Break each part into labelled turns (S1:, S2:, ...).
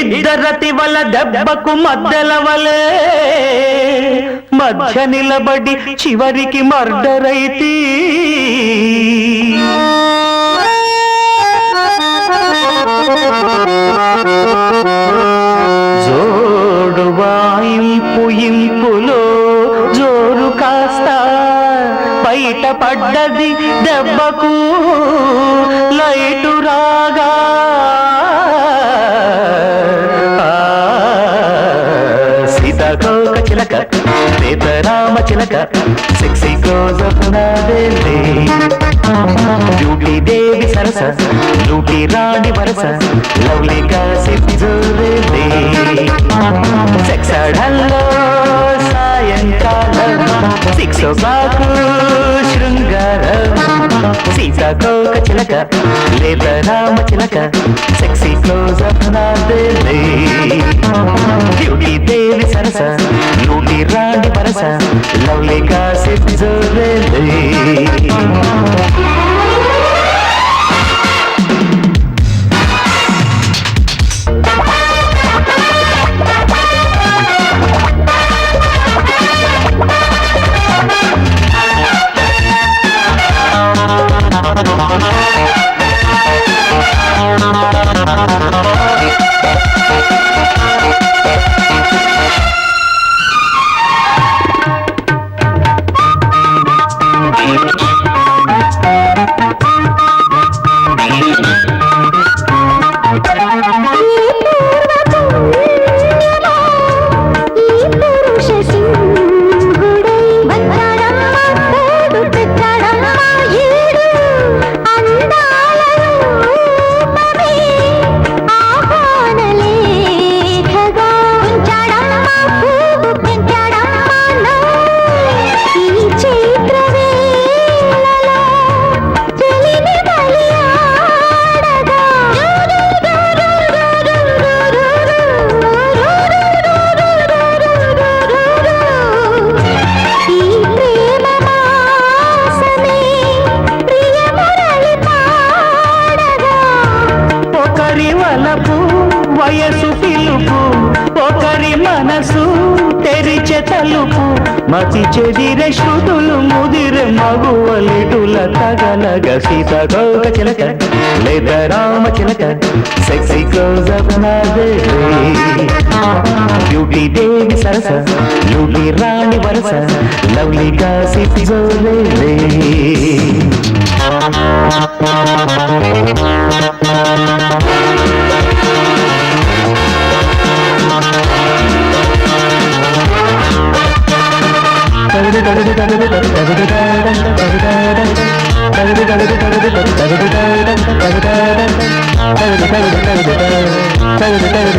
S1: ఇద్దరతి వల్ల దెబ్బకు మద్దెల వలే మధ్య నిలబడి చివరికి మర్డరైతి. జోడు వాయింపు ఇంపులో జోరు కాస్త బయట పడ్డది దెబ్బకు. లైటు రాగా వరస. సరస రాణి వరస. లవ్లీ కాసిప్ జోరేలే సెక్స్ అడల్లో సాయంకాలం. సిక్స్ ఓ క్లాక్ శృంగారం సీతాకోక చిలక లేదా రామ చిలక. సెక్సీ క్లోజ్ అప్ నా నాదేలే బ్యూటీ దేవి సరస బ్యూటీ రాణి వరస. లవ్లీ కాసిప్ ఒకరి వయసు పిలుపు ఒకరి మనసు తెరిచె తలుపు. మతి చెదిరె శృతులు ముదిరె మగువలిటుల తగలగ సీత గౌక చిలక. లేదా రామ చిలక సెక్సీ క్లోజ్ అప్ బ్యూటీ దేవి సరస బ్యూటీ రాణి వరస లవ్లీ కాసిప్ జోలే. Thank you.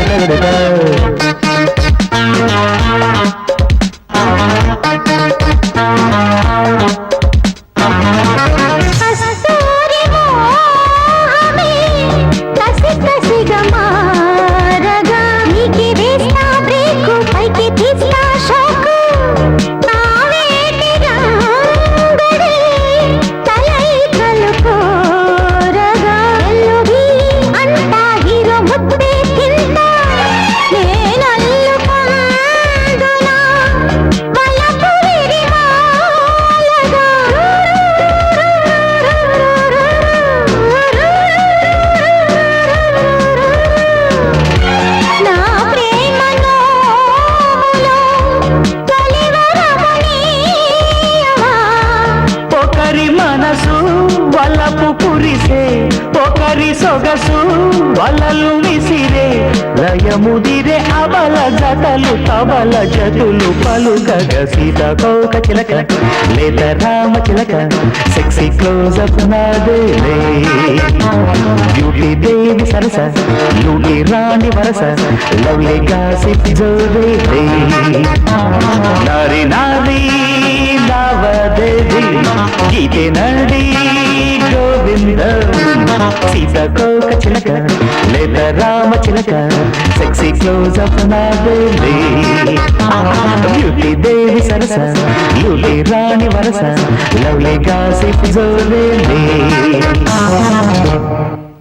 S1: కురిసే ఒకరి సొగసు వలలు విసిరే. లయముదిరే అబల జతలు తబల జతులు పలుకగ సీత కోక చిలక. లేత రామ చిలక సెక్సీ క్లోజ్ అప్ నాదే బ్యూటీ దేవి సరస బ్యూటీ రాణి వరస లవ్లీ గాసిప్ జోదే నారి నారి లావదేవి గీతే నడీ గోవింద సీతకోక చిలక. లేత రామ చిలక సెక్సీ క్లోజ్ అప్ నాదేలే బ్యూటీ దేవి సరస. బ్యూటీ రాణి వరస. Lovely gossip జోలేలే.